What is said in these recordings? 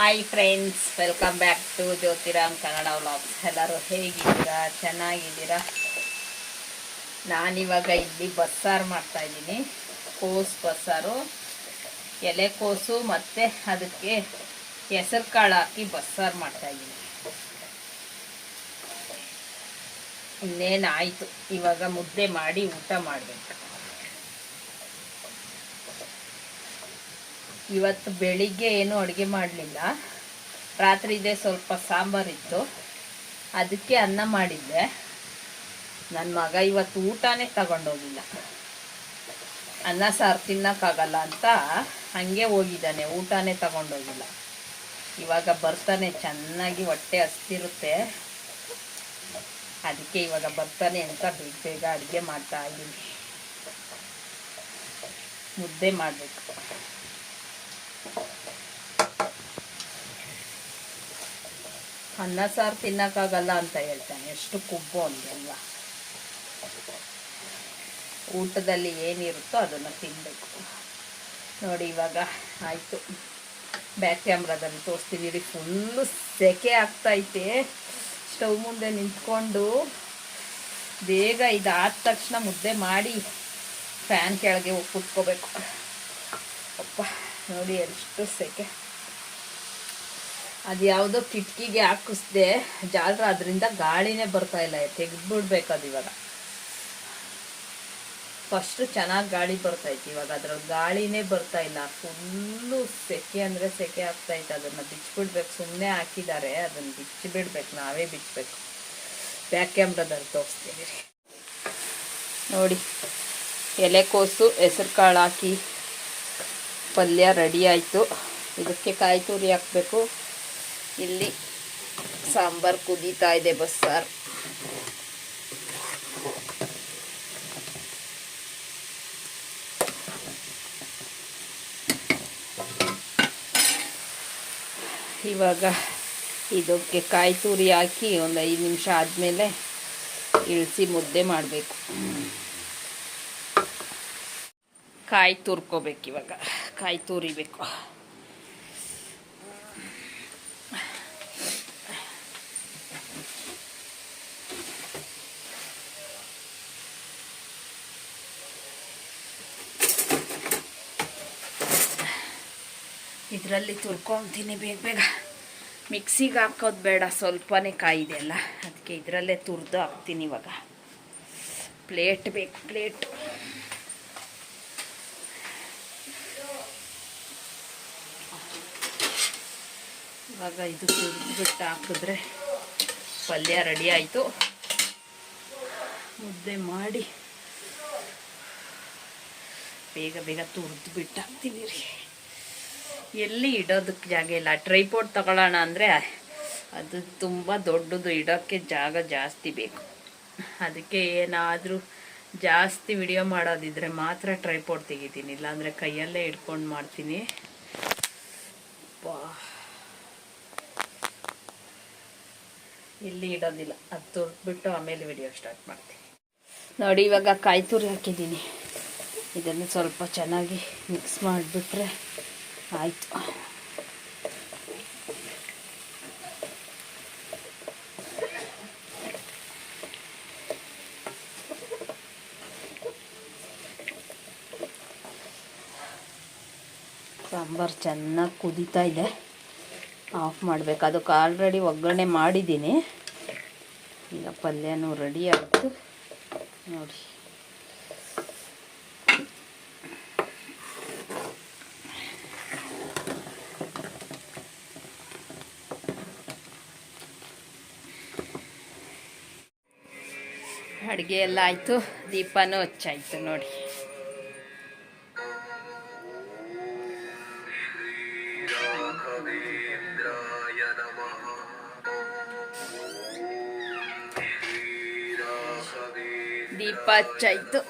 Hi friends welcome back to Jyothiram Kannada vlogs ಎಲ್ಲರೂ ಹೇಗಿದ್ದೀರಾ? ಚೆನ್ನಾಗಿದ್ದೀರಾ? ನಾನಿವಾಗ ಇಲ್ಲಿ ಬಸ್ಸಾರು ಮಾಡ್ತಾಯಿದ್ದೀನಿ ಕೋಸು ಬಸ್ಸಾರು ಎಲೆಕೋಸು ಮತ್ತು ಅದಕ್ಕೆ ಹೆಸರು ಕಾಳು ಹಾಕಿ ಬಸ್ಸಾರು ಮಾಡ್ತಾಯಿದ್ದೀನಿ ಇನ್ನೇನು ಇನ್ನೇನಾಯಿತು? ಇವಾಗ ಮುದ್ದೆ ಮಾಡಿ ಊಟ ಮಾಡಬೇಕು. ಇವತ್ತು ಬೆಳಿಗ್ಗೆ ಏನು ಅಡುಗೆ ಮಾಡಲಿಲ್ಲ. ರಾತ್ರಿ ಇದೆ ಸ್ವಲ್ಪ ಸಾಂಬಾರಿತ್ತು ಅದಕ್ಕೆ ಅನ್ನ ಮಾಡಿದ್ದೆ. ನನ್ನ ಮಗ ಇವತ್ತು ಊಟನೇ ತಗೊಂಡೋಗಿಲ್ಲ. ಅನ್ನ ಸಾರು ತಿನ್ನೋಕ್ಕಾಗಲ್ಲ ಅಂತ ಹಾಗೆ ಹೋಗಿದ್ದಾನೆ, ಊಟನೇ ತಗೊಂಡೋಗಿಲ್ಲ. ಇವಾಗ ಬರ್ತಾನೆ, ಚೆನ್ನಾಗಿ ಹೊಟ್ಟೆ ಹಸ್ತಿರುತ್ತೆ. ಅದಕ್ಕೆ ಇವಾಗ ಬರ್ತಾನೆ ಅಂತ ಬೇಗ ಬೇಗ ಅಡುಗೆ ಮಾಡ್ತಾ ಇದ್ದೀನಿ. ಮುದ್ದೆ ಮಾಡಬೇಕು. ಅನ್ನ ಸಾರು ತಿನ್ನಕ್ಕಾಗಲ್ಲ ಅಂತ ಹೇಳ್ತಾನೆ. ಎಷ್ಟು ಕುಬ್ಬು ಅಂದಲ್ವಾ ಊಟದಲ್ಲಿ ಏನಿರುತ್ತೋ ಅದನ್ನು ತಿನ್ನಬೇಕು ನೋಡಿ, ಇವಾಗ ಆಯಿತು. ಬ್ಯಾಕ್ ಕ್ಯಾಮ್ರಾದಲ್ಲಿ ತೋರಿಸ್ತೀನಿ. ಇಡೀ ಫುಲ್ಲು ಸೆಕೆ ಆಗ್ತೈತೆ. ಸ್ಟವ್ ಮುಂದೆ ನಿಂತ್ಕೊಂಡು ಬೇಗ ಇದಾದ ತಕ್ಷಣ ಮುದ್ದೆ ಮಾಡಿ ಫ್ಯಾನ್ ಕೆಳಗೆ ಹೋಗಿ ಕುತ್ಕೋಬೇಕು ಅಪ್ಪ, ನೋಡಿ, ಎಷ್ಟು ಸೆಕೆ. ಅದು ಯಾವುದೋ ಕಿಟಕಿಗೆ ಹಾಕಿಸ್ದೆ ಜಾಲ್ರ ಅದರಿಂದ ಗಾಳಿನೇ ಬರ್ತಾ ಇಲ್ಲ ತೆಗೆದ್ಬಿಡ್ಬೇಕು ಅದು ಇವಾಗ. ಫಸ್ಟು ಚೆನ್ನಾಗಿ ಗಾಳಿ ಬರ್ತೈತೆ ಇವಾಗ ಅದ್ರ ಗಾಳಿನೇ ಬರ್ತಾ ಇಲ್ಲ. ಫುಲ್ಲು ಸೆಕೆ ಅಂದರೆ ಸೆಕೆ ಆಗ್ತಾಯಿತ್ತು ಅದನ್ನು ಬಿಚ್ಚಿಬಿಡ್ಬೇಕು ಸುಮ್ಮನೆ ಹಾಕಿದ್ದಾರೆ, ಅದನ್ನು ಬಿಚ್ಚಿಬಿಡ್ಬೇಕು ನಾವೇ ಬಿಚ್ಚಬೇಕು ಬ್ಯಾಕ್ ಕ್ಯಾಮ್ರಾದಲ್ಲಿ ತೋರಿಸ್ತೀವಿ ನೋಡಿ ಎಲೆಕೋಸು ಹೆಸರು ಕಾಳು ಹಾಕಿ ಪಲ್ಯ ರೆಡಿ ಆಯಿತು. ಇದಕ್ಕೆ ಕಾಯಿ ತುರಿ ಹಾಕಬೇಕು. ಇಲ್ಲಿ ಸಾಂಬಾರು ಕುದೀತಾ ಇದೆ ಬಸ್ಸಾರು ಇವಾಗ ಇದಕ್ಕೆ ಕಾಯಿ ತುರಿ ಹಾಕಿ ಒಂದು ಐದು ನಿಮಿಷ ಆದಮೇಲೆ ಇಳಿಸಿ ಮುದ್ದೆ ಮಾಡಬೇಕು. ಕಾಯಿ ತುರ್ಕೋಬೇಕು ಇವಾಗ. ಕಾಯಿ ತುರಿಬೇಕು. ಇದರಲ್ಲಿ ತುರ್ಕೊತೀನಿ ಬೇಗ ಬೇಗ. ಮಿಕ್ಸಿಗೆ ಹಾಕೋದು ಬೇಡ, ಸ್ವಲ್ಪನೇ ಕಾಯಿದೆ ಅಲ್ಲ. ಅದಕ್ಕೆ ಇದರಲ್ಲೇ ತುರಿದು ಹಾಕ್ತೀನಿ ಇವಾಗ. ಪ್ಲೇಟ್ ಬೇಕು, ಪ್ಲೇಟ್. ಇವಾಗ ಇದು ತುರಿದ್ಬಿಟ್ಟು ಹಾಕಿದ್ರೆ ಪಲ್ಯ ರೆಡಿ ಆಯಿತು. ಮುದ್ದೆ ಮಾಡಿ ಬೇಗ ಬೇಗ ತುರಿದು ಬಿಟ್ಟು ಹಾಕ್ತೀನಿ ರೀ. ಎಲ್ಲಿ ಇಡೋದಕ್ಕೆ ಜಾಗ ಇಲ್ಲ. ಟ್ರೈಪೋರ್ಟ್ ತಗೊಳ್ಳೋಣ ಅಂದರೆ ಅದು ತುಂಬ ದೊಡ್ಡದು, ಇಡೋಕ್ಕೆ ಜಾಗ ಜಾಸ್ತಿ ಬೇಕು. ಅದಕ್ಕೆ ಏನಾದರೂ ಜಾಸ್ತಿ ವಿಡಿಯೋ ಮಾಡೋದಿದ್ರೆ ಮಾತ್ರ ಟ್ರೈಪೋರ್ಟ್ ತೆಗಿತೀನಿ. ಇಲ್ಲಾಂದರೆ ಕೈಯಲ್ಲೇ ಇಟ್ಕೊಂಡು ಮಾಡ್ತೀನಿ. ಇಲ್ಲಿ ಇಡೋದಿಲ್ಲ. ಅದು ತುರ್ದ್ಬಿಟ್ಟು ಆಮೇಲೆ ವಿಡಿಯೋ ಸ್ಟಾರ್ಟ್ ಮಾಡ್ತೀನಿ. ನೋಡಿ, ಇವಾಗ ಕಾಯಿ ತುರಿ ಹಾಕಿದ್ದೀನಿ. ಇದನ್ನು ಸ್ವಲ್ಪ ಚೆನ್ನಾಗಿ ಮಿಕ್ಸ್ ಮಾಡಿಬಿಟ್ರೆ ಆಯಿತು. ಸಾಂಬಾರು ಚೆನ್ನಾಗಿ ಕುದೀತಾ ಇದೆ. ಆಫ್ ಮಾಡಬೇಕು. ಅದಕ್ಕೆ ಆಲ್ರೆಡಿ ಒಗ್ಗರಣೆ ಮಾಡಿದ್ದೀನಿ. ಈಗ ಪಲ್ಯನೂ ರೆಡಿ ಆಯಿತು. ನೋಡಿ. ಅಡುಗೆ ಎಲ್ಲ ಆಯಿತು. ದೀಪನೂ ಹಚ್ಚಾಯ್ತು ನೋಡಿ. ದೀಪ ಹಚ್ಚಾಯಿತು.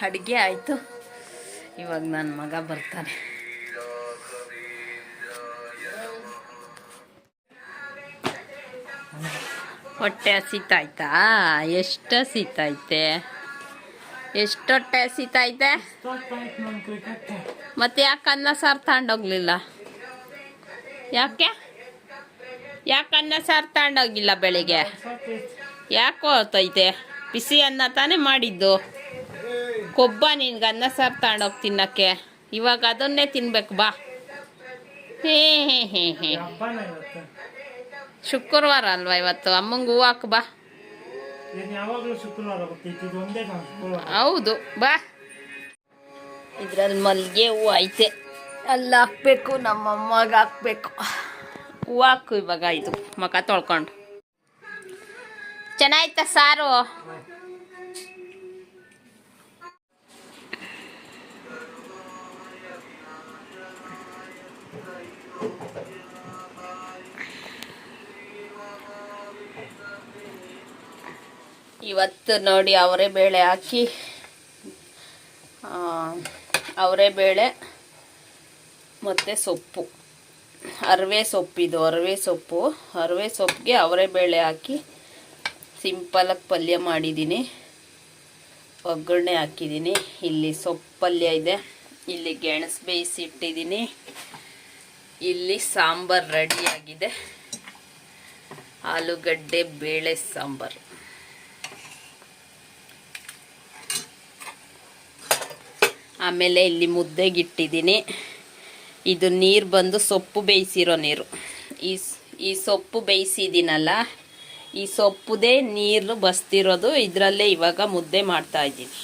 ಅಡುಗೆ ಆಯಿತು. ಇವಾಗ ನನ್ನ ಮಗ ಬರ್ತಾನೆ. ಹೊಟ್ಟೆ ಹಸಿತಾಯ್ತಾ ಎಷ್ಟು ಹಸಿತೈತೆ ಎಷ್ಟು ಹೊಟ್ಟೆ ಹಸಿತೈತೆ ಮತ್ತೆ ಯಾಕೆ ಅನ್ನ ಸಾರು ತಗೊಂಡೋಗ್ಲಿಲ್ಲ ಯಾಕೆ? ಯಾಕೆ ಅನ್ನ ಸಾರು ತಗೊಂಡೋಗಿಲ್ಲ ಬೆಳಿಗ್ಗೆ? ಯಾಕೋ ಹೊತ್ತೈತೆ ಬಿಸಿ ಅನ್ನ ತಾನೇ ಮಾಡಿದ್ದು. ಕೊಬ್ಬ ನಿನ್ಗೆ ಅನ್ನ ಸಾರು ತಗೊಂಡೋಗಿ ತಿನ್ನಕ್ಕೆ. ಇವಾಗ ಅದನ್ನೇ ತಿನ್ಬೇಕು, ಬಾ. ಹೇ ಹೇ ಹೇ ಹೇ. ಶುಕ್ರವಾರ ಅಲ್ವಾ ಇವತ್ತು? ಅಮ್ಮಂಗೆ ಹೂ ಹಾಕು ಬಾ. ಹೌದು ಬಾ. ಇದ್ರಲ್ಲಿ ಮಲ್ಲಿಗೆ ಹೂವು ಐತೆ. ಅಲ್ಲಿ ಹಾಕ್ಬೇಕು ನಮ್ಮಮ್ಮಗೆ ಹಾಕ್ಬೇಕು. ಹೂ ಹಾಕು ಇವಾಗ ಇದು ಮಗ ತೊಳ್ಕೊಂಡು. ಚೆನ್ನಾಯ್ತ ಸಾರು? ಇವತ್ತು ನೋಡಿ ಅವರೇ ಬೇಳೆ ಹಾಕಿ ಅವರೇ ಬೇಳೆ, ಮತ್ತು ಸೊಪ್ಪು. ಅರವೆ ಸೊಪ್ಪಿದು ಅರವೆ ಸೊಪ್ಪು. ಅರವೆ ಸೊಪ್ಪಿಗೆ ಅವರೇ ಬೇಳೆ ಹಾಕಿ ಸಿಂಪಲಾಗಿ ಪಲ್ಯ ಮಾಡಿದ್ದೀನಿ. ಒಗ್ಗರಣೆ ಹಾಕಿದ್ದೀನಿ. ಇಲ್ಲಿ ಸೊಪ್ಪು ಪಲ್ಯ ಇದೆ. ಇಲ್ಲಿ ಗೆಣಸು ಬೇಯಿಸಿಟ್ಟಿದ್ದೀನಿ ಇಲ್ಲಿ ಸಾಂಬಾರು ರೆಡಿಯಾಗಿದೆ ಆಲೂಗಡ್ಡೆ, ಬೇಳೆ, ಸಾಂಬಾರು. ಆಮೇಲೆ ಇಲ್ಲಿ ಮುದ್ದೆಗಿಟ್ಟಿದ್ದೀನಿ. ಇದು ನೀರು ಬಂದು ಸೊಪ್ಪು ಬೇಯಿಸಿರೋ ನೀರು. ಈ ಈ ಸೊಪ್ಪು ಬೇಯಿಸಿದ್ದೀನಲ್ಲ, ಈ ಸೊಪ್ಪುದೇ ನೀರು ಬಸ್ತಿರೋದು, ಇದರಲ್ಲೇ ಇವಾಗ ಮುದ್ದೆ ಮಾಡ್ತಾ ಇದ್ದೀನಿ.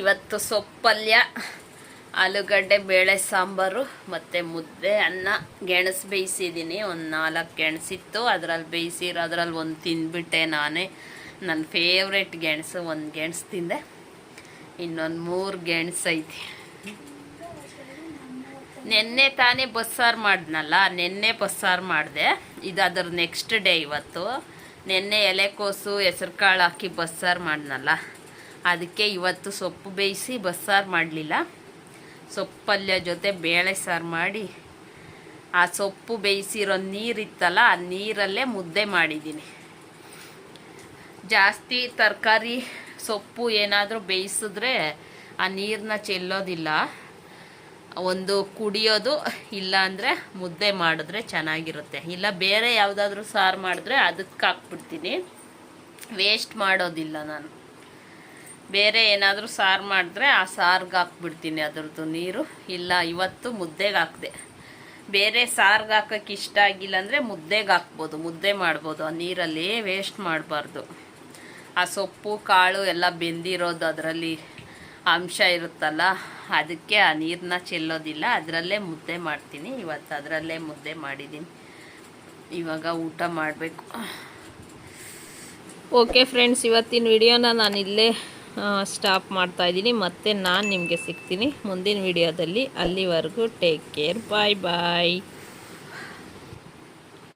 ಇವತ್ತು ಸೊಪ್ಪಲ್ಯ, ಆಲೂಗಡ್ಡೆ, ಬೇಳೆ ಸಾಂಬಾರು, ಮತ್ತು ಮುದ್ದೆ, ಅನ್ನ, ಗೆಣಸು ಬೇಯಿಸಿದ್ದೀನಿ. ಒಂದು ನಾಲ್ಕು ಗೆಣಸಿತ್ತು ಅದರಲ್ಲಿ ಬೇಯಿಸಿರೋ ಅದರಲ್ಲಿ ಒಂದು ತಿಂದ್ಬಿಟ್ಟೆ ನಾನೇ. ನನ್ನ ಫೇವ್ರೆಟ್ ಗೆಣಸು ಒಂದು ಗೆಣಸು ತಿಂದೆ. ಇನ್ನೊಂದು ಮೂರು ಗೆಣಸು ಐತಿ. ನಿನ್ನೆ ತಾನೇ ಬಸ್ಸಾರು ಮಾಡಿದ್ನಲ್ಲ, ನಿನ್ನೆ ಬಸ್ಸಾರು ಮಾಡಿದೆ. ಇದು ಅದರ ನೆಕ್ಸ್ಟ್ ಡೇ ಇವತ್ತು. ನಿನ್ನೆ ಎಲೆಕೋಸು ಹೆಸರುಕಾಳು ಹಾಕಿ ಬಸ್ಸಾರು ಮಾಡಿದ್ನಲ್ಲ. ಅದಕ್ಕೆ ಇವತ್ತು ಸೊಪ್ಪು ಬೇಯಿಸಿ ಬಸ್ಸಾರು ಮಾಡಲಿಲ್ಲ. ಸೊಪ್ಪಲ್ಯ ಜೊತೆ ಬೇಳೆ ಸಾರು ಮಾಡಿ, ಆ ಸೊಪ್ಪು ಬೇಯಿಸಿರೋ ನೀರಿತ್ತಲ್ಲ ಆ ನೀರಲ್ಲೇ ಮುದ್ದೆ ಮಾಡಿದ್ದೀನಿ. ಜಾಸ್ತಿ ತರಕಾರಿ, ಸೊಪ್ಪು ಏನಾದರೂ ಬೇಯಿಸಿದ್ರೆ ಆ ನೀರನ್ನ ಚೆಲ್ಲೋದಿಲ್ಲ. ಒಂದು ಕುಡಿಯೋದು ಇಲ್ಲ ಅಂದರೆ ಮುದ್ದೆ ಮಾಡಿದ್ರೆ ಚೆನ್ನಾಗಿರುತ್ತೆ. ಇಲ್ಲ ಬೇರೆ ಯಾವುದಾದ್ರೂ ಸಾರು ಮಾಡಿದ್ರೆ ಅದಕ್ಕೆ ಹಾಕ್ಬಿಡ್ತೀನಿ. ವೇಸ್ಟ್ ಮಾಡೋದಿಲ್ಲ ನಾನು. ಬೇರೆ ಏನಾದರೂ ಸಾರು ಮಾಡಿದ್ರೆ ಆ ಸಾರ್ಗೆ ಹಾಕ್ಬಿಡ್ತೀನಿ ಅದರದ್ದು ನೀರು. ಇಲ್ಲ, ಇವತ್ತು ಮುದ್ದೆಗೆ ಹಾಕಿದೆ. ಬೇರೆ ಸಾರ್ಗೆ ಹಾಕೋಕ್ಕೆ ಇಷ್ಟ ಆಗಿಲ್ಲ ಅಂದರೆ ಮುದ್ದೆಗೆ ಹಾಕ್ಬೋದು, ಮುದ್ದೆ ಮಾಡ್ಬೋದು. ಆ ನೀರಲ್ಲಿ ವೇಸ್ಟ್ ಮಾಡಬಾರ್ದು. ಆ ಸೊಪ್ಪು, ಕಾಳು ಎಲ್ಲ ಬೆಂದಿರೋದು ಅದರಲ್ಲಿ ಅಂಶ ಇರುತ್ತಲ್ಲ, ಅದಕ್ಕೆ ಆ ನೀರನ್ನ ಚೆಲ್ಲೋದಿಲ್ಲ. ಅದರಲ್ಲೇ ಮುದ್ದೆ ಮಾಡ್ತೀನಿ. ಇವತ್ತು ಅದರಲ್ಲೇ ಮುದ್ದೆ ಮಾಡಿದ್ದೀನಿ. ಇವಾಗ ಊಟ ಮಾಡಬೇಕು. ಓಕೆ ಫ್ರೆಂಡ್ಸ್ ಇವತ್ತಿನ ವಿಡಿಯೋನ ನಾನು ಇಲ್ಲೇ ಸ್ಟಾಪ್ ಮಾಡ್ತಾ ಇದ್ದೀನಿ. ಮತ್ತೆ ನಾನು ನಿಮಗೆ ಸಿಗ್ತೀನಿ ಮುಂದಿನ ವಿಡಿಯೋದಲ್ಲಿ. ಅಲ್ಲಿವರೆಗೂ ಟೇಕ್ ಕೇರ್ ಬಾಯ್ ಬಾಯ್